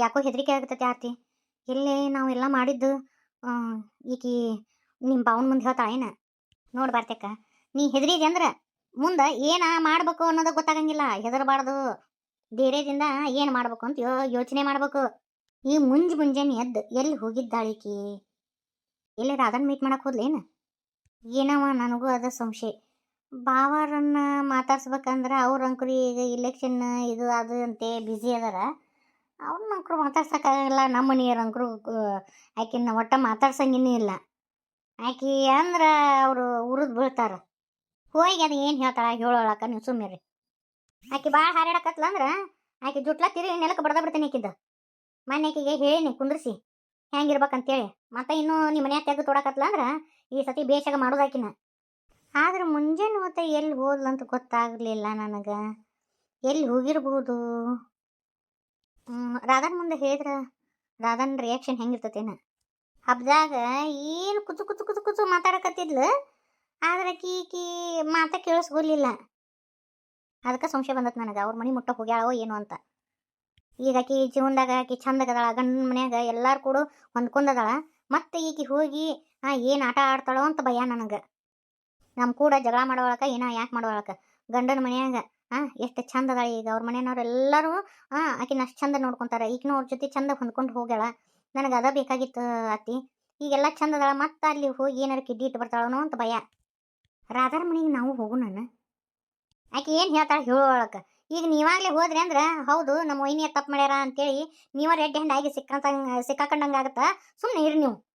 ನನಗೆ ಯಾಕೋ ಹೆದರಿಕೆ ಆಗ್ತೈತೆ ಆರ್ತಿ. ನಾವು ನಾವೆಲ್ಲ ಮಾಡಿದ್ದು ಈಕಿ ನಿಮ್ಮ ಬಾವನ ಮುಂದೆ ಹೇಳ್ತಾಳೇನ ನೋಡಿ ಬಾರ್ತಕ್ಕ ನೀ ಹೆದರಿದೆ ಅಂದ್ರೆ ಮುಂದೆ ಏನ ಮಾಡ್ಬೇಕು ಅನ್ನೋದು ಗೊತ್ತಾಗಂಗಿಲ್ಲ. ಹೆದರಬಾರ್ದು. ಧೈರ್ಯದಿಂದ ಏನು ಮಾಡ್ಬೇಕು ಅಂತ ಯೋ, ಯೋಚನೆ ಮಾಡ್ಬೇಕು. ಈ ಮುಂಜ್ ಮುಂಜಾನೆ ಎದ್ದು ಎಲ್ಲಿ ಹೋಗಿದ್ದಾಳೀಕಿ ಎಲ್ಲಿ ರಾಧನ್ ಮೀಟ್ ಮಾಡಕ್ಕೆ ಹೋದ್ಲೇನು ಏನವ ನನಗೂ ಅದ ಸಂಶಯ. ಬಾವರನ್ನ ಮಾತಾಡ್ಸ್ಬೇಕಂದ್ರೆ ಅವ್ರ ಅಂಕುರಿ ಈಗ ಇಲೆಕ್ಷನ್ ಇದು ಅದು ಅಂತೆ ಬ್ಯುಸಿ ಅದಾರ. ಅವ್ರನ್ನ ಅಂಕರು ಮಾತಾಡ್ಸೋಕ್ಕಾಗಲ್ಲ ನಮ್ಮ ಮನೆಯವ್ರು ಅಂಕರು ಆಕಿನ ಒಟ್ಟ ಮಾತಾಡ್ಸಂಗಿನೂ ಇಲ್ಲ. ಆಕಿ ಅಂದ್ರೆ ಅವರು ಉರಿದು ಬೀಳ್ತಾರೆ. ಹೋಗಿ ಅದು ಏನು ಹೇಳ್ತಾಳೆ ಹೇಳೋಳಕ್ಕ ನೀವು ಸುಮ್ಮನೆ ಆಕಿ ಭಾಳ ಹಾರಾಡಕತ್ಲ ಅಂದ್ರೆ, ಆಕಿ ಜುಟ್ಲ ತಿರುಗಿ ನೆಲಕ್ಕೆ ಬಡ್ದ ಬಿಡ್ತೀನಿ ಆಕಿದ್ದು ಮೊನ್ನೆ ಆಕಿಗೆ ಹೇಳೀನಿ ಕುಂದ್ರಿಸಿ, ಹೆಂಗಿರ್ಬೇಕಂತೇಳಿ. ಮತ್ತೆ ಇನ್ನೂ ನಿಮ್ಮ ಮನೆ ತೆಗೆದು ತೊಡಕತ್ಲ ಅಂದ್ರೆ, ಈ ಸತಿ ಬೇಷಾಗ ಮಾಡೋದು ಆಕಿನ. ಆದ್ರೆ ಮುಂಜಾನೆ ಹೊತ್ತ ಎಲ್ಲಿ ಹೋದ್ಲಂತ ಗೊತ್ತಾಗಲಿಲ್ಲ ನನಗೆ. ಎಲ್ಲಿ ಹೋಗಿರ್ಬೋದು? ರಾಧನ್ ಮುಂದೆ ಹೇಳಿದ್ರ, ರಾಧನ್ ರಿಯಾಕ್ಷನ್ ಹೆಂಗಿರ್ತತೇನ? ಹಬ್ದಾಗ ಏನು ಕುಚು ಕುಚು ಕುಚು ಕುಚು ಮಾತಾಡಕತ್ತಿದ್ಲು, ಆದ್ರೆ ಆಕಿ ಈಕಿ ಮಾತ ಕೇಳಿಸ್ಕೊಲಿಲ್ಲ ಅದಕ್ಕೆ ಸಂಶಯ ಬಂದತ್ ನನಗೆ, ಅವ್ರ ಮನೆ ಮುಟ್ಟ ಹೋಗ್ಯಾಳೋ ಏನು ಅಂತ. ಈಗ ಆಕಿ ಜೀವನದಾಗ ಆಕಿ ಚಂದಗದಾಳ, ಗಂಡನ ಮನ್ಯಾಗ ಎಲ್ಲಾರು ಕೂಡ ಹೊಂದ್ಕೊಂಡದಾಳ. ಮತ್ತೆ ಈಕಿ ಹೋಗಿ ಏನು ಆಟ ಆಡ್ತಾಳೋ ಅಂತ ಭಯ ನನಗೆ. ನಮ್ಮ ಕೂಡ ಜಗಳ ಮಾಡೋಳಕ ಏನೋ ಯಾಕೆ ಮಾಡೋಳಕ ಗಂಡನ ಮನ್ಯಾಗ ಆ, ಎಷ್ಟು ಚಂದ ಅದಾಳ ಈಗ ಅವ್ರ ಮನೆಯವ್ರು ಎಲ್ಲರೂ, ಆ, ಆಕಿನ ಅಷ್ಟು ಚಂದ ನೋಡ್ಕೊಂತಾರ. ಈಗಿನ ಅವ್ರ ಜೊತೆ ಚಂದ ಹೊಂದ್ಕೊಂಡು ಹೋಗ್ಯಾಳ. ನನಗೆ ಅದ ಬೇಕಾಗಿತ್ತು ಅತ್ತಿ. ಈಗೆಲ್ಲ ಚಂದ ಮತ್ತೆ ಅಲ್ಲಿ ಹೋಗಿ ಏನಾರ ಕಿಡ್ಡಿ ಇಟ್ಟು ಬರ್ತಾಳನೋ ಅಂತ ಭಯ. ರಾಧಾರ ಮನೆಗೆ ನಾವು ಹೋಗು ನಾನು ಆಕೆ ಏನು ಹೇಳ್ತಾಳೆ ಹೇಳೋಳಕ್ಕೆ ಈಗ ನೀವಾಗಲೇ ಹೋದ್ರಿ ಅಂದ್ರೆ, ಹೌದು, ನಮ್ಮ ವೈನಿಯ ತಪ್ಪು ಮಾಡ್ಯಾರ ಅಂತೇಳಿ ನೀವ ರೆಡ್ ಹ್ಯಾಂಡ್ ಆಗಿ ಸಿಕ್ಕಂತಂಗೆ ಸಿಕ್ಕಾಕೊಂಡಂಗೆ ಆಗುತ್ತಾ? ಸುಮ್ಮನೆ ಇರಿ ನೀವು.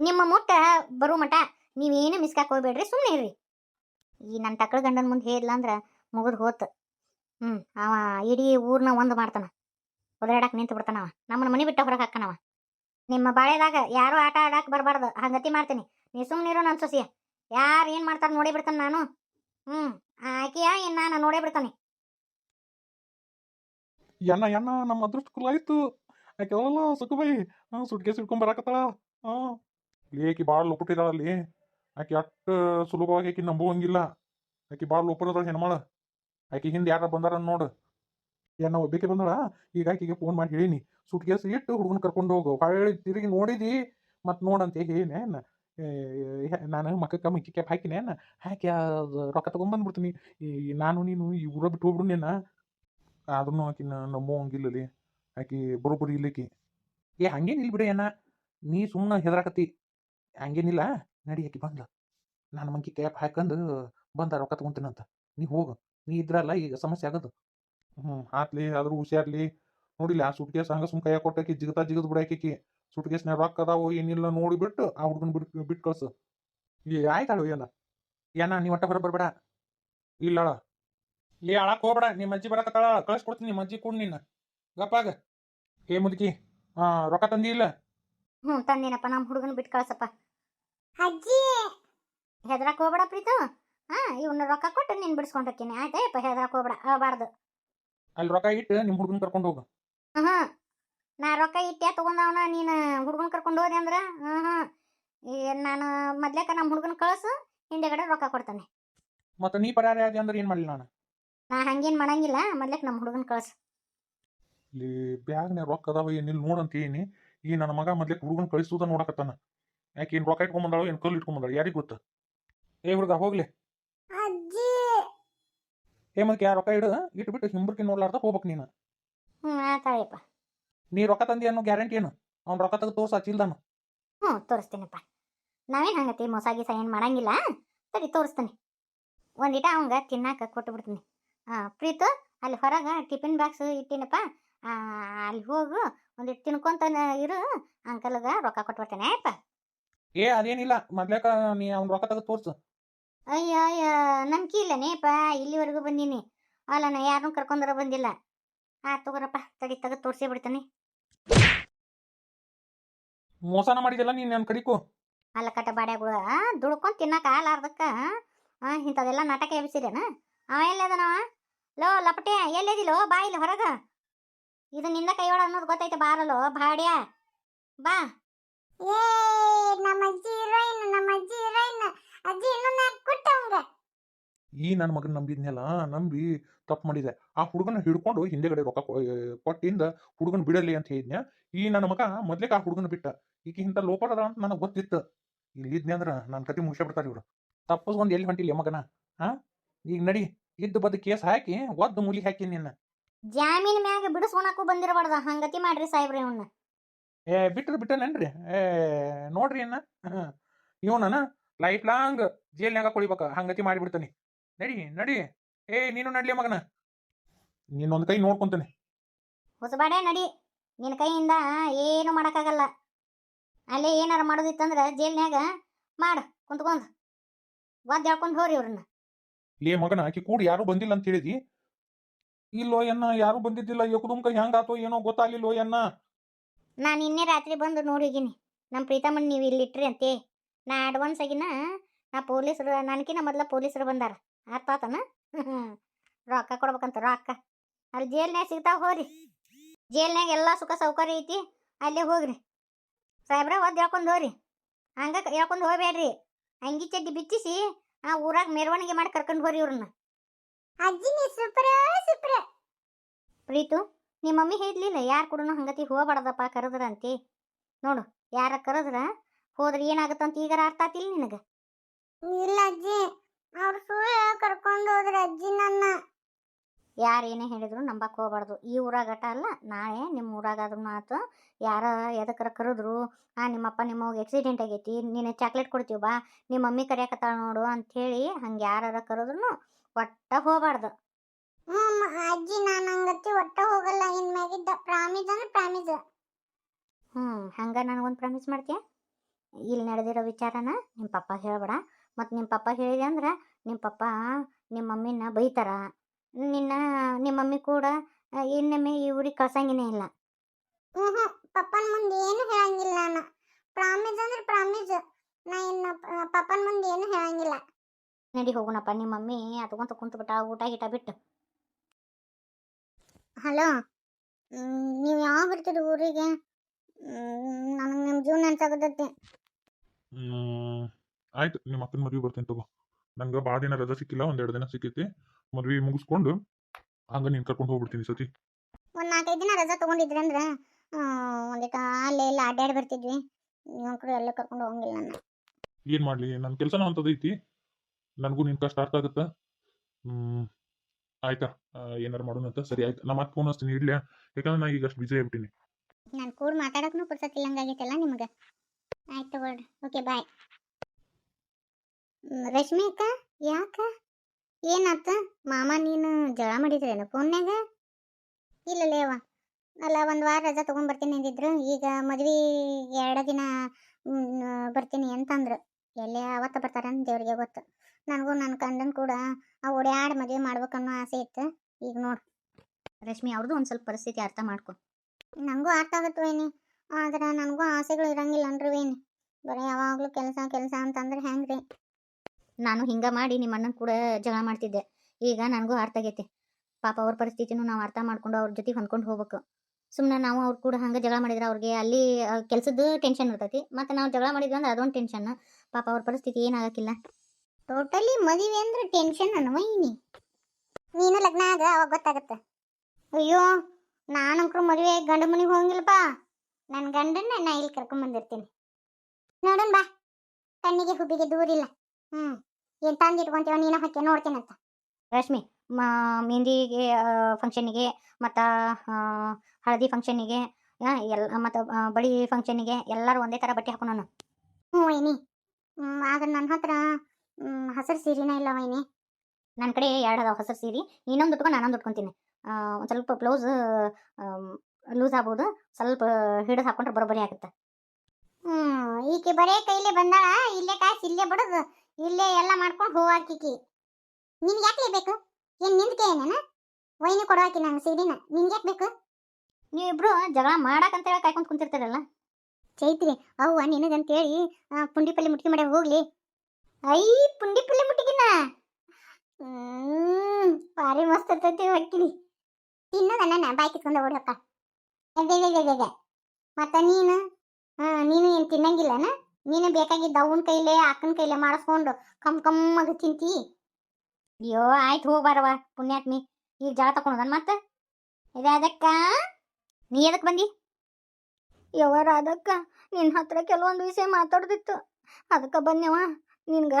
ನಿಮ್ಮ ಮುಟ್ಟ ಬರೋ ಮಟ ನೀವೇನು ಮಿಸ್ಕಾಕ್ ಹೋಗ್ಬೇಡ್ರಿ ಸುಮ್ಮನೆ ಇರ್ರಿ. ಈ ನನ್ನ ಟಕ್ಕಳ ಗಂಡನ ಮುಂದೆ ಹೇಳಿಲ್ಲ ಅಂದ್ರೆ ಮುಗಿದು ಹೋತ. ಹ್ಞೂ ಅವ ಇಡೀ ಊರ್ನ ಒಂದು ಮಾಡ್ತಾನ. ಒದರಾಡಕ್ಕೆ ನಿಂತು ಬಿಡ್ತಾನ ಅವ. ನಮ್ಮನ್ನ ಮನೆ ಬಿಟ್ಟ ಹೊರಗೆ ಹಾಕನವ ನಿಮ್ಮ ಬಾಳೆದಾಗ ಯಾರು ಆಟ ಆಡಕ್ಕೆ ಬರಬಾರ್ದು. ಹಂಗತಿ ಮಾಡ್ತೀನಿ. ನೀ ಸುಮ್ಮನೆ ಇರು ನನ್ನ ಸೊಸಿಯ. ಯಾರು ಏನು ಮಾಡ್ತಾರೆ ನೋಡೇ ಬಿಡ್ತಾನೆ ನಾನು. ಹ್ಞೂ ಆಕೆಯ ಇನ್ನು ನಾನು ನೋಡೇ ಬಿಡ್ತಾನೆ. ಎಣ್ಣ ಎಣ್ಣ ನಮ್ಮ ಅದೃಷ್ಟ ಕುಲ ಆಯ್ತು. ಆಕೆಲ್ಲ ಸುಖಬಾಯಿ ಹಾಂ ಸುಟ್ಕೇಸ್ ಸಿಡ್ಕೊಂಡು ಬರಾಕತ್ತಾಳ. ಹಾಂ ಆಕಿ ಭಾಳ ಲೋಪಟ್ಟಿದಾಳ ಅಲ್ಲಿ ಅಷ್ಟು ಅಷ್ಟ ಸುಲಭವಾಗಿ ಆಕೆ ನಂಬುವಂಗಿಲ್ಲ. ಆಕೆ ಭಾಳ ಲೋಪರದಾಳ ಹೆಣ್ಮಾಳ ಆಕಿ ಹಿಂದೆ ಯಾರ ಬಂದಾರ ನೋಡು. ಏನ ಒಬ್ಬಾಕಿ ಬಂದಾಳ? ಈಗ ಆಕಿಗೆ ಫೋನ್ ಮಾಡಿ ಹೇಳೀನಿ. ಸುಟ್ಕೇಸ್ ಇಟ್ಟು ಹುಡುಗನ ಕರ್ಕೊಂಡು ಹೋಗು. ಹೊಳ್ಳಿ ತಿರುಗಿ ನೋಡಿದಿ? ಮತ್ ನೋಡಂತೆ ಹೇಳಿನೇನ್ ನಾನು ಮಕ್ಕಕ್ಕ ಮಿಕ್ಕಿ ಕ್ಯಾಪ್ ಹಾಕಿನೇನ್ ಹಾಕಿ ರೊಕ್ಕ ತಗೊಂಡ್ಬಂದ್ಬಿಡ್ತೀನಿ ಈ ನಾನು ನೀನು ಈ ಊರ ಬಿಟ್ಟು ಹೋಗ್ಬಿಡ್ನೇನ ಆದ್ರೂ ಆಕಿನ ನಂಬೋಂಗಿಲ್ಲಲಿ ಆಕಿ ಬರೋಬ್ಬರಿ ಇಲ್ಲಕಿ ಏ ಹಂಗೇನಿಲ್ಲ ಬಿಡಿ ಏನ? ನೀ ಸುಮ್ಮನೆ ಹೆದರಾಕತ್ತಿ. ಹಂಗೇನಿಲ್ಲ. ನಡಿ ಆಕಿ ಬಂದ್ಲ. ನಾನು ಮಂಕಿ ಕ್ಯಾಪ್ ಹಾಕಂದು ಬಂದ ರೊಕ್ಕ ತಗೊಂತೀನಂತ ನೀ ಹೋಗು. ನೀ ಇದ್ರಲ್ಲ ಈಗ ಸಮಸ್ಯೆ ಆಗದು. ಹ್ಞೂ ಆತ್ಲಿ ಆದ್ರೂ ಹುಷಾರ್ಲಿ. ನೋಡಿಲ್ಲ ಆ ಸುಟ್ಕೇಸ್ ಹಂಗ ಸುಮ್ ಕೈಯಾಗ ಕೊಟ್ಟಾಕಿ ಜಿಗತಾ ಜಿಗದ್ ಬಿಡಾಕಿ ಸುಟ್ಕೇಸ್ನ್ಯಾಗ ರೊಕ್ಕ ಅದಾವು ಏನಿಲ್ಲ ನೋಡಿಬಿಟ್ಟು ಆ ಹುಡ್ಗನ್ ಬಿಟ್ ಬಿಟ್ಟು ಕಳ್ಸು. ಏ ಆಯ್ತಾಳು ಏನ? ಏನ ನೀ ಒಟ್ಟ ಬರ ಬರ್ಬೇಡ. ಇಲ್ಲ ಲೇ ಅಳಕ್ ಹೋಗ್ಬೇಡ. ನಿಮ್ಮ ಅಜ್ಜಿ ಬರಕತ್ತಾಳ ಕಳ್ಸ್ಕೊಡ್ತೀನಿ ನಿಮ್ಮ ಅಜ್ಜಿ ಕೂಡ ನಿನ್ನ. ಗಪ್ಪಾಗ ಏ ಮುದುಕಿ ಹಾ ರೊಕ್ಕ ತಂದಿ ಇಲ್ಲ? ಹ್ಞೂ ತಂದೇನಪ್ಪ. ನಮ್ಮ ಹುಡುಗನ ಬಿಟ್ಟು ಕಳ್ಸಪ್ಪ. ಅಜ್ಜಿ! ಹೆದ್ರಕ್ ಹೋಗ್ಬೇಡ ಪ್ರೀತು. ಹಾ ಇವನ್ನ ರೊಕ್ಕ ಕೊಟ್ಟು ನೀನು ಆಯ್ತಾ? ಯಪ್ಪ ಹೇಳಕ್ ಹೋಗ್ಬೇಡ ಅಳಬಾರ್ದು ಅಲ್ಲಿ ರೊಕ್ಕ ಇಟ್ಟು ನಿಮ್ಮ ಹುಡುಗನ್ ಕರ್ಕೊಂಡು ಹೋಗು. ಹಾಂ ನಾ ರೊಕ್ಕ ಇಟ್ಟೆ ತಗೊಂಡವನ ನೀನು ಹುಡುಗನ್ ಕರ್ಕೊಂಡು ಹೋದೆ ಅಂದ್ರೆ? ಹಾಂ ಹಾಂ ನಾನು ಮೊದ್ಲೇಕ ನಮ್ಮ ಹುಡುಗನ್ ಕಳಿಸು ಹಿಂದೆಗಡೆ ರೊಕ್ಕ ಕೊಡ್ತಾನೆ. ಮತ್ತೆ ನೀ ಯಾವ್ದು ಅಂದ್ರೆ ಏನು ಮಾಡಲಿ ನಾನು? ನಾ ಹಂಗೇನು ಮಾಡಂಗಿಲ್ಲ ಮೊದ್ಲೇಕ ನಮ್ಮ ಹುಡುಗನ್ ಕಳಿಸು. ಇಲ್ಲಿ ಬ್ಯಾಗ್ನ್ಯಾಗ ರೊಕ್ಕ ಅದಾವ ಏನಿಲ್ಲ ನೋಡಂತ ಏನಿ ಈ ನನ್ನ ಮಗ ಮೊದ್ಲೇಕ ಹುಡುಗನ್ ಕಳಿಸುದ ನೋಡಕತ್ತಾನ. ಯಾಕೆ ಏನು ರೊಕ್ಕ ಇಟ್ಕೊಂಬಂದಾಳು ಏನು ಕಲ್ಲು ಇಟ್ಕೊಂಬಂದಾಳು ಯಾರಿಗೆ ಗೊತ್ತ? ಏ ಹುಡುಗ ಹೋಗ್ಲಿ. ಏ ಮತ್ತೆ ರೊಕ್ಕ ಇಡು ಇಟ್ಬಿಟ್ಟು ಹಿಂಬರ್ಕಿ ನೋಡ್ಲಾರ್ದ ಹೋಗ್ಬೇಕು ನೀನು. ಹ್ಞೂ ಆತಾಯಪ್ಪ ನೀ ರೊಕ್ಕ ತಂದಿ ಅನ್ನೋ ಗ್ಯಾರಂಟಿ ಏನು? ಅವ್ನು ರೊಕ್ಕ ತೆಗೆದು ತೋರ್ಸ ಚೀಲ್ದಾನು ಹ್ಞೂ ತೋರಿಸ್ತೀನಪ್ಪ. ನಾವೇನು ಹಂಗತಿ ಮೋಸ ಗೀಸ ಏನು ಮಾಡಂಗಿಲ್ಲ? ಸರಿ ತೋರಿಸ್ತೀನಿ. ಒಂದಿಟ ಅವಂಗ ತಿನ್ನಾಕ ಕೊಟ್ಟು ಬಿಡ್ತೀನಿ ಪ್ರೀತು ಅಲ್ಲಿ ಹೊರಗೆ ಟಿಫಿನ್ ಬಾಕ್ಸ್ ಇಟ್ಟಿನಪ್ಪ. ಅಲ್ಲಿ ಹೋಗು ಒಂದಿಟ್ಟು ತಿನ್ಕೊಂತ ಇರು ಅಂಕಲ್ಗೆ ರೊಕ್ಕ ಕೊಟ್ಬಿಡ್ತೇನೆ ಆಯ್ತಾ? ಏ ಅದೇನಿಲ್ಲ. ಮೊದ್ಲೇಕ ನೀ ಅವ್ನ ರೊಕ್ಕ ತೆಗೆದು ತೋರ್ಸು. ಅಯ್ಯೋ ಅಯ್ಯೋ ನಂಬಿಕೆ ನೇಪ ಇಲ್ಲಿವರೆಗೂ ಬಂದೀನಿ. ಅಲ್ಲ ನಾ ಯಾರನ್ನೂ ಕರ್ಕೊಂಡ್ರ ಬಂದಿಲ್ಲ. ಆ ತಗೋರಪ್ಪ ತಡಿ ತಗ ತೋರಿಸಿ ಬಿಡ್ತೀನಿ. ಮೋಸನ ಮಾಡಿದಲ್ಲ ನೀನು ನನ್ನ ಕಡಿಕು ಅಲ್ಲ ಕಟ್ಟ ಬಾಡ್ಯಾಗಳು ದುಡ್ಕೊಂಡು ತಿನ್ನಕ ಆಲಾರ್ದಕ್ಕ ಹಾಂ ಇಂಥದೆಲ್ಲ ನಾಟಕ ಎಬ್ಸಿದೇನ ಅವ ಎಲ್ಲದನವ? ಲೋ ಲಪಟೆ ಎಲ್ಲದಿಲೋ ಬಾ ಇಲ್ಲಿ ಹೊರಗ. ಇದು ನಿಂದ ಕೈಯೊಳ ಅನ್ನೋದು ಗೊತ್ತೈತೆ ಬಾರಲೋ ಬಾಡ್ಯಾ ಬಾ. ಏ ನಮ್ಮ ಅಜ್ಜಿ ಹೀರೋಯಿನ್ ನಮ್ಮ ಅಜ್ಜಿ ಹೀರೋಯಿನ್ ಅಜ್ಜಿ ಇನ್ನೊಂದು ಕೊಟ್ಟವಂಗ ಈ ನನ್ನ ಮಗನ ನಂಬಿದ್ನಲ್ಲ ನಂಬಿ ತಪ್ಪು ಮಾಡಿದೆ. ಆ ಹುಡುಗನ ಹಿಡ್ಕೊಂಡು ಹಿಂದೆಗಡೆ ರೊಕ್ಕ ಕೊಟ್ಟಿಂದ ಹುಡುಗನ ಬಿಡಲಿ ಅಂತ ಹೇಳಿದ್ನ್ಯ? ಈ ನನ್ನ ಮಗ ಮೊದ್ಲಿಗೆ ಆ ಹುಡುಗನ ಬಿಟ್ಟ. ಈಕೆ ಇಂಥ ಲೋಪದ ಅಂತ ನನಗೆ ಗೊತ್ತಿತ್ತು. ಇಲ್ಲಿದ್ನೆ ಅಂದ್ರೆ ನನ್ನ ಕತೆ ಮುಗಿಸ ಬಿಡ್ತಾರೆ ಇವರು. ತಪ್ಪಿಸ್ಕೊಂಡು ಎಲ್ಲಿ ಹೊಂಟಿಲ್ಲ ಮಗನ? ಹಾ ಈಗ ನಡಿ ಇದ್ದ ಬದ್ ಕೇಸ್ ಹಾಕಿ ಒದ್ದು ಮೂಲಿ ಹಾಕಿ ನಿನ್ನ. ಜಾಮೀನ್ ಮ್ಯಾಗ ಬಿಡಿಸ್ಕೊಳಕ್ಕೂ ಬಂದಿರಬಾರ್ದ. ಹಂಗತಿ ಮಾಡ್ರಿ ಸಾಹೇಬ್ರಿ ಇವನ್ನ ಏ ಬಿಟ್ಟರು ಬಿಟ್ಟನೇನ್ರಿ. ಏ ನೋಡ್ರಿ ಏನ ಇವನನ ಲೈಫ್ ಲಾಂಗ್ ಜೇಲ್ನ್ಯಾಗ ಕುಳಿಬೇಕ. ಹಂಗತಿ ಮಾಡಿಬಿಡ್ತಾನೆ. ನಡಿ ನಡಿ. ಏ ನೀನು ನಡ್ಲಿ ಮಗನ. ನೀನೊಂದು ಕೈ ನೋಡ್ಕೊಂತಾನೆ. ಹೊಸಬಾಡೆ ನಡಿ. ನಿನ್ನ ಕೈಯಿಂದ ಏನು ಮಾಡೋಕ್ಕಾಗಲ್ಲ. ಅಲ್ಲೇ ಏನಾರ ಮಾಡೋದಿತ್ತಂದ್ರೆ ಜೈಲ್ನ್ಯಾಗ ಮಾಡು ಕುಂತ್ಕೊಂಡು. ಒದ್ದು ಹೇಳ್ಕೊಂಡು ಹೋರಿ ಇವ್ರನ್ನ. ಲೇ ಮಗನ ಆಕಿ ಕೂಡಿ ಯಾರು ಬಂದಿಲ್ಲ ಅಂತ ಹೇಳಿದಿ? ಇಲ್ಲೋ ಎನ್ನ ಯಾರು ಬಂದಿದ್ದಿಲ್ಲ? ಯಕುದುಮ್ಕ ಹೆಂಗಾತೋ ಏನೋ ಗೊತ್ತಾಗ್ಲಿಲ್ಲೋ ಎನ್ನ? ನಾನು ನಿನ್ನೆ ರಾತ್ರಿ ಬಂದು ನೋಡಿದ್ದೀನಿ. ನಮ್ಮ ಪ್ರೀತಮ್ಮನ ನೀವು ಇಲ್ಲಿ ಇಟ್ರಿ ಅಂತೆ. ನಾ ಅಡ್ವಾನ್ಸ್ ಆಗಿನ ನಾ ಪೊಲೀಸರು ನನಕಿನ ಮೊದಲ ಪೊಲೀಸರು ಬಂದಾರ. ಅರ್ಥ ಆತನ? ರೊಕ್ಕ ಕೊಡ್ಬೇಕಂತ ರೊಕ್ಕ. ಅಲ್ಲಿ ಜೇಲ್ನ್ಯಾಗ ಸಿಗ್ತಾವ ಹೋಗ್ರಿ ಜೇಲ್ನ್ಯಾಗ ಎಲ್ಲ ಸುಖ ಸೌಕರ್ಯ ಐತಿ ಅಲ್ಲೇ ಹೋಗ್ರಿ. ಸಾಹೇಬ್ರ ಒದ್ದು ಹೇಳ್ಕೊಂಡು ಹೋಗ್ರಿ ಹಂಗ ಹೇಳ್ಕೊಂಡು ಹೋಗ್ಬೇಡ್ರಿ. ಅಂಗಿ ಚಡ್ಡಿ ಬಿಚ್ಚಿಸಿ ಆ ಊರಾಗ ಮೆರವಣಿಗೆ ಮಾಡಿ ಕರ್ಕೊಂಡು ಹೋಗ್ರಿ ಇವ್ರನ್ನ. ಅಜ್ಜಿ ನೀ ಸೂಪರ ಸೂಪರ. ಪ್ರೀತು? ನಿಮ್ಮ ಮಮ್ಮಿ ಹೇಳಿದ್ಲಿಲ್ಲ ಯಾರು ಕೂಡನು ಹಂಗತಿ ಹೋಗ್ಬಾರ್ದಪ್ಪ ಕರೆದ್ರ ಅಂತಿ ನೋಡು ಯಾರ ಕರೆದ್ರ ಹೋದ್ರೆ ಏನಾಗುತ್ತಂತ ಈಗ ಅರ್ಥ ಆತಿಲ್ಲ ನಿನಗೆ? ಇಲ್ಲ ಅಜ್ಜಿ ಅವ್ರು ಸುಳ್ಳು ಕರ್ಕೊಂಡು ಹೋದ್ರ ಅಜ್ಜಿ ನನ್ನ. ಯಾರು ಏನೇ ಹೇಳಿದ್ರು ನಂಬಕ್ ಹೋಗ್ಬಾರ್ದು. ಈ ಊರಾಗಟ ಅಲ್ಲ ನಾಳೆ ನಿಮ್ಮ ಊರಾಗಾದ್ರೂ ಆತು. ಯಾರ ಎದಕ್ಕರ ಕರೆದ್ರು ಆ ನಿಮ್ಮಪ್ಪ ನಿಮ್ಮ ಆಕ್ಸಿಡೆಂಟ್ ಆಗೈತಿ ನೀನು ಚಾಕ್ಲೇಟ್ ಕೊಡ್ತೀವಿ ಬಾ ನಿಮ್ಮ ಮಮ್ಮಿ ಕರೆಯಕತ್ತಾಳ ನೋಡು ಹೇಳಿ ಹಂಗೆ ಯಾರ ಕರೆದ್ರು ಒಟ್ಟ ಹೋಗ್ಬಾರ್ದು. ಅಜ್ಜಿ ನಾನು ಹಂಗತ್ತಿ ಒಟ್ಟ ಹೋಗಲ್ಲ. ಇನ್ಮ್ಯಾಗಿದ್ದ ಪ್ರಾಮಿಸ್ ಅಂದ್ರೆ ಪ್ರಾಮಿಸ್ ಹ್ಞೂ ಹಂಗ ನನಗೊಂದು ಪ್ರಾಮಿಸ್ ಮಾಡ್ತೀಯ? ಇಲ್ಲಿ ನಡೆದಿರೋ ವಿಚಾರನ ನಿಮ್ಮ ಪಪ್ಪ ಹೇಳ್ಬೇಡ. ಮತ್ತು ನಿಮ್ಮ ಪಪ್ಪ ಹೇಳಿದೆ ಅಂದ್ರೆ ನಿಮ್ಮ ಪಪ್ಪ ನಿಮ್ಮ ಮಮ್ಮಿನ ಬೈತಾರ. ನಿನ್ನ ನಿಮ್ಮ ಮಮ್ಮಿ ಕೂಡ ಇನ್ನೊಮ್ಮೆ ಈ ಊರಿಗೆ ಕಳ್ಸಂಗಿನೇ ಇಲ್ಲ. ಹ್ಞೂ ಪಪ್ಪನ ಮುಂದೆ ಏನು ಹೇಳಂಗಿಲ್ಲ ನಾನು. ಪ್ರಾಮಿಸ್ ಅಂದ್ರೆ ಪ್ರಾಮಿಸ್ ನಾ ಇನ್ನು ಪಪ್ಪನ ಮುಂದೆ ಏನು ಹೇಳಂಗಿಲ್ಲ. ನಡಿ ಹೋಗೋಣಪ್ಪ ನಿಮ್ಮ ಮಮ್ಮಿ ಅದ್ಕೊಂತ ಕುಂತು ಬಿಟ್ಟ ಊಟ ಗೀಟ ಬಿಟ್ಟು. ಹಲೋ ನೀವು ಯಾವಾಗ ಬರ್ತೀರಿ ಊರಿಗೆ? ನನಗೆ ನಿಮ್ಮ ಜೀವನ ಅನ್ಸಾಗತೈತಿ ಹ್ಮ್ ಆಯ್ತು ನಿಮ್ಮ ಅಪ್ಪನ ಮದುವೆ ಬರ್ತೀನಿ ತಗೋ. ನಂಗೆ ಭಾಳ ದಿನ ರಜಾ ಸಿಕ್ಕಿಲ್ಲ ಒಂದೆರಡು ದಿನ ಸಿಕ್ಕೈತಿ. ಮದ್ವೆ ಮುಗಿಸ್ಕೊಂಡು ಹಂಗ ನೀನ್ ಕರ್ಕೊಂಡು ಹೋಗ್ಬಿಡ್ತೀನಿ ಸತಿ. ಒಂದು ನಾಲ್ಕೈದು ದಿನ ರಜಾ ತೊಗೊಂಡಿದ್ರಿ ಅಂದ್ರೆ ಒಂದಿಟ ಅಲ್ಲೇ ಇಲ್ಲ ಅಡ್ಡಾಡಿ ಬರ್ತಿದ್ವಿ. ನೀವು ಕಡೆ ಎಲ್ಲ ಕರ್ಕೊಂಡು ಹೋಗಂಗಿಲ್ಲ ನನ್ನ ಏನು ಮಾಡ್ಲಿ ನನ್ನ ಕೆಲಸನೂ ಅಂತದೈತಿ ನನಗೂ ನಿನ್ ಕಷ್ಟ ಅರ್ಥ ಆಗುತ್ತ. ಆಯ್ತಾ? ಏನಾರು ಮಾಡೋಣ ಅಂತ? ಸರಿ, ಆಯ್ತು. ನಾ ಮತ್ತೆ ಫೋನ್ ಹಚ್ತೀನಿ. ಇಡ್ಲಿ? ಯಾಕಂದ್ರೆ ನಾ ಈಗ ಅಷ್ಟು ಬಿಜಿ ಆಗ್ಬಿಟ್ಟಿನಿ. ನಾನು ಕೂಡ ಮಾತಾಡೋಕ್ಕೂ ಪುರ್ಸತ್ ಇಲ್ಲಂಗಾಗೈತಲ್ಲ ನಿಮಗೆ? ಆಯ್ತು ತಗೊಳ್ರಿ. ಓಕೆ ಬಾಯ್ ರಶ್ಮಿ ಅಕ್ಕ, ಯಾಕ? ಏನಾತ? ಮಾಮ, ನೀನು ಜಗಳ ಮಾಡಿದ್ರೇನು ಫೋನ್ನಾಗ ಇಲ್ಲ ಲೇವ ಅಲ್ಲ, ಒಂದು ವಾರ ರಜಾ ತೊಗೊಂಡ್ಬರ್ತೀನಿ ಅಂದಿದ್ರು. ಈಗ ಮದ್ವೆ ಎರಡು ದಿನ ಬರ್ತೀನಿ ಅಂತಂದ್ರು. ಎಲ್ಲೇ ಅವತ್ತ ಬರ್ತಾರ ಅಂತ ದೇವ್ರಿಗೆ ಗೊತ್ತು. ನನಗೂ ನನ್ನ ಕಂದನ್ ಕೂಡ ಆ ಓಡ್ಯಾಡಿ ಮದುವೆ ಮಾಡ್ಬೇಕನ್ನೋ ಆಸೆ ಇತ್ತು. ಈಗ ನೋಡು, ರಶ್ಮಿ ಅವ್ರದ್ದು ಒಂದು ಸ್ವಲ್ಪ ಪರಿಸ್ಥಿತಿ ಅರ್ಥ ಮಾಡ್ಕೊ. ನನಗೂ ಅರ್ಥ ಆಗತ್ತು ವೇಣಿ ಆದ್ರೆ ನನಗೂ ಆಸೆಗಳು ಇರಂಗಿಲ್ಲ ಅನ್ರಿ ವೇಣಿ ಬರೀ ಯಾವಾಗಲೂ ಕೆಲಸ ಕೆಲಸ ಅಂತಂದ್ರೆ ಹೆಂಗ್ರಿ ನಾನು ಹಿಂಗ ಮಾಡಿ ನಿಮ್ಮ ಅಣ್ಣನ ಕೂಡ ಜಗಳ ಮಾಡ್ತಿದ್ದೆ. ಈಗ ನನಗೂ ಅರ್ಥ ಆಗೈತಿ. ಪಾಪ ಅವ್ರ ಪರಿಸ್ಥಿತಿನೂ ನಾವು ಅರ್ಥ ಮಾಡ್ಕೊಂಡು ಅವ್ರ ಜೊತೆ ಹೊಂದ್ಕೊಂಡು ಹೋಗ್ಬೇಕು. ಸುಮ್ಮನೆ ನಾವು ಅವ್ರ ಕೂಡ ಹಂಗೆ ಜಗಳ ಮಾಡಿದ್ರೆ ಅವ್ರಿಗೆ ಅಲ್ಲಿ ಕೆಲಸದ ಟೆನ್ಷನ್ ಇರ್ತೈತಿ. ಮತ್ತು ನಾವು ಜಗಳ ಮಾಡಿದ್ವಿ ಅಂದ್ರೆ ಅದೊಂದು ಟೆನ್ಷನ್ ಪಾಪ ಅವ್ರ ಪರಿಸ್ಥಿತಿ ಏನಾಗಕ್ಕಿಲ್ಲ ಟೋಟಲಿ ಮದುವೆ ಅಂದ್ರೆ ಟೆನ್ಷನ್ ಅನ್ವಯಿನಿ ನೀನು ಲಗ್ನ ಆಗ ಅವಾಗ ಗೊತ್ತಾಗತ್ತೆ. ಅಯ್ಯೋ, ನಾನಂಕರು ಮದುವೆ ಗಂಡ ಮನೆಗೆ ಹೋಗಂಗಿಲ್ಲಪ್ಪ. ನನ್ನ ಗಂಡನ್ನ ನಾ ಇಲ್ಲಿ ಕರ್ಕೊಂಡ್ ಬಂದಿರ್ತೀನಿ. ನೋಡೋಣ ಬಾ. ಕಣ್ಣಿಗೆ ಹುಬ್ಬಿಗೆ ದೂರಿಲ್ಲ ಹ್ಮ್. ಏನ್ ತಂದು ಇಟ್ಕೊಂತೀವ ನೀನು ಹಾಕಿ ನೋಡ್ತೀನಂತ ರಶ್ಮಿ ಮೆಹಂದಿಗೆ ಫಂಕ್ಷನಿಗೆ ಮತ್ತು ಹಳದಿ ಫಂಕ್ಷನಿಗೆ ಎಲ್ಲ, ಮತ್ತು ಬಳಿ ಫಂಕ್ಷನಿಗೆ ಎಲ್ಲರೂ ಒಂದೇ ಥರ ಬಟ್ಟೆ ಹಾಕೋಣ ಹ್ಞೂ ಏನಿ ಆದ್ರೆ ನನ್ನ ಹತ್ರ ಹಸಿರು ಸೀರೆನೇ ಇಲ್ಲ ವೈನಿ. ನನ್ನ ಕಡೆ ಎರಡು ಅದಾವ ಹಸಿರು ಸೀರೆ. ಇನ್ನೊಂದು ಉಟ್ಕೊಂಡು ನಾನೊಂದು ಉಟ್ಕೊತೀನಿ. ಒಂದು ಸ್ವಲ್ಪ ಬ್ಲೌಸ್ ಲೂಸ್ ಆಗ್ಬೋದು. ಸ್ವಲ್ಪ ಹಿಡಿದು ಹಾಕೊಂಡ್ರೆ ಬರೋಬ್ಬರಿ ಆಗುತ್ತೆ. ಹ್ಮ್ ಈಕೆ ಬರೇ ಕೈಲಿ ಬಂದಾಳ. ಇಲ್ಲೇ ಕಾಸು ಇಲ್ಲೇ ಬಿಡೋದು. ಇಲ್ಲೇ ಎಲ್ಲ ಮಾಡ್ಕೊಂಡು ಹೋಗಾಕಿಕಿ ನಿನ್ಗೆ ಯಾಕೆ ಬೇಕು? ಏನ್ ನಿಂದಕ್ಕೆ ಏನೇನ? ವೈನಿ ಕೊಡೋಕಿ ನಾನು ಸೀರೆನ. ನಿನ್ಗೆ ಯಾಕೆ ಬೇಕು? ನೀವಿಬ್ರು ಜಗಳ ಮಾಡಾಕಂತ ಹೇಳಿ ಕಾಯ್ಕೊಂಡು ಕುಂತಿರ್ತಾರಲ್ಲ? ಚೈತ್ರಿ ಅವ್ವ ನಿನಗಂತೇಳಿ ಹೇಳಿ ಪುಂಡಿ ಪಲ್ಲೆ ಮುಟ್ಟಿ ಮಾಡ್ಯಾಗ ಹೋಗ್ಲಿ. ಐ, ಪುಂಡಿ ಪಲ್ಲೆ ಮುಟ್ಟಿಗಿನ ಭಾರಿ ಮಸ್ತ್ ಇರ್ತೈತಿ ಹೊಕ್ಕಿನಿ ತಿನ್ನೋದನ್ನ ಬಾಯ್ ಕಿತ್ಕೊಂಡು ಓಡಿ ಎದೆ ಮತ್ತ ನೀನು? ಹಾ, ನೀನು ಏನು ತಿನ್ನಂಗಿಲ್ಲನ? ನೀನು ಬೇಕಾಗಿದ್ದ ಅವನ ಕೈಲೇ, ಅಕ್ಕನ ಕೈಲೇ ಮಾಡಿಸ್ಕೊಂಡು ಕಮ್ ಕಮ್ಮಗೆ ತಿಂತಿ? ಅಯ್ಯೋ, ಆಯ್ತು ಹೋಗ್ಬಾರವ ಪುಣ್ಯಾತ್ಮಿ. ಈಗ ಜಳ ತಕೊಂಡದನ್ ಮತ್ತೆ? ಇದೆ ಅದಕ್ಕ ನೀ ಎದಕ್ಕೆ ಬಂದಿ? ಯವರ ಅದಕ್ಕ ನಿನ್ನ ಹತ್ರ ಕೆಲವೊಂದು ವಿಷಯ ಮಾತಾಡ್ದಿತ್ತು. ಅದಕ್ಕೆ ಬನ್ಯವ ನಿನ್ಗ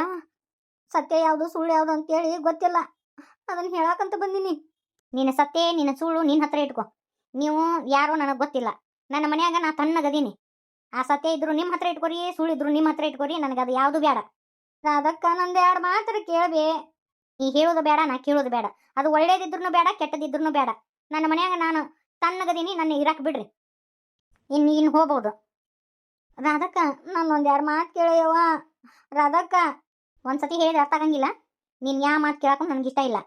ಸತ್ಯ ಯಾವುದು ಸುಳ್ಳು ಯಾವುದು ಅಂತೇಳಿ ಗೊತ್ತಿಲ್ಲ. ಅದನ್ನ ಹೇಳಾಕಂತ ಬಂದೀನಿ. ನಿನ್ನ ಸತ್ಯ ನಿನ್ನ ಸುಳ್ಳು ನಿನ್ನ ಹತ್ರ ಇಟ್ಕೊ. ನೀವು, ಯಾರೋ ನನಗೆ ಗೊತ್ತಿಲ್ಲ. ನನ್ನ ಮನ್ಯಾಗ ನಾ ತಣ್ಣಗದೀನಿ. ಆ ಸತ್ಯ ಇದ್ರು ನಿಮ್ಮ ಹತ್ರ ಇಟ್ಕೊರಿ, ಸುಳ್ಳು ಇದ್ರು ನಿಮ್ಮ ಹತ್ರ ಇಟ್ಕೊರಿ, ನನಗೆ ಅದು ಯಾವುದು ಬೇಡ ಅದಕ್ಕ ನಂದು ಎರಡು ಮಾತ್ರ ಕೇಳ್ಬೇ. ನೀ ಹೇಳೋದು ಬೇಡ ನಾ ಕೇಳೋದು ಬೇಡ ಅದು ಒಳ್ಳೇದಿದ್ರು ಬೇಡ ಕೆಟ್ಟದಿದ್ರು ಬೇಡ ನನ್ನ ಮನ್ಯಾಗ ನಾನು ತಣ್ಣಗದೀನಿ, ನನ್ನ ಇರಾಕ್ ಬಿಡ್ರಿ. ಇನ್ನು ಇನ್ನು ಹೋಗ್ಬೋದು. ಅದಕ್ಕೆ ನಾನು ಒಂದು ಎರಡು ಮಾತು ಕೇಳಯ್ಯವ್ವ. ರಾಧಕ್ಕ ಒಂದ್ಸತಿ ಹೇಳಿದ್ರೆ ಅರ್ಥ ಆಗಂಗಿಲ್ಲ. ನೀನ್ ಯಾವ ಮಾತು ಕೇಳಕ್ಕೂ ನನಗೆ ಇಷ್ಟ ಇಲ್ಲ.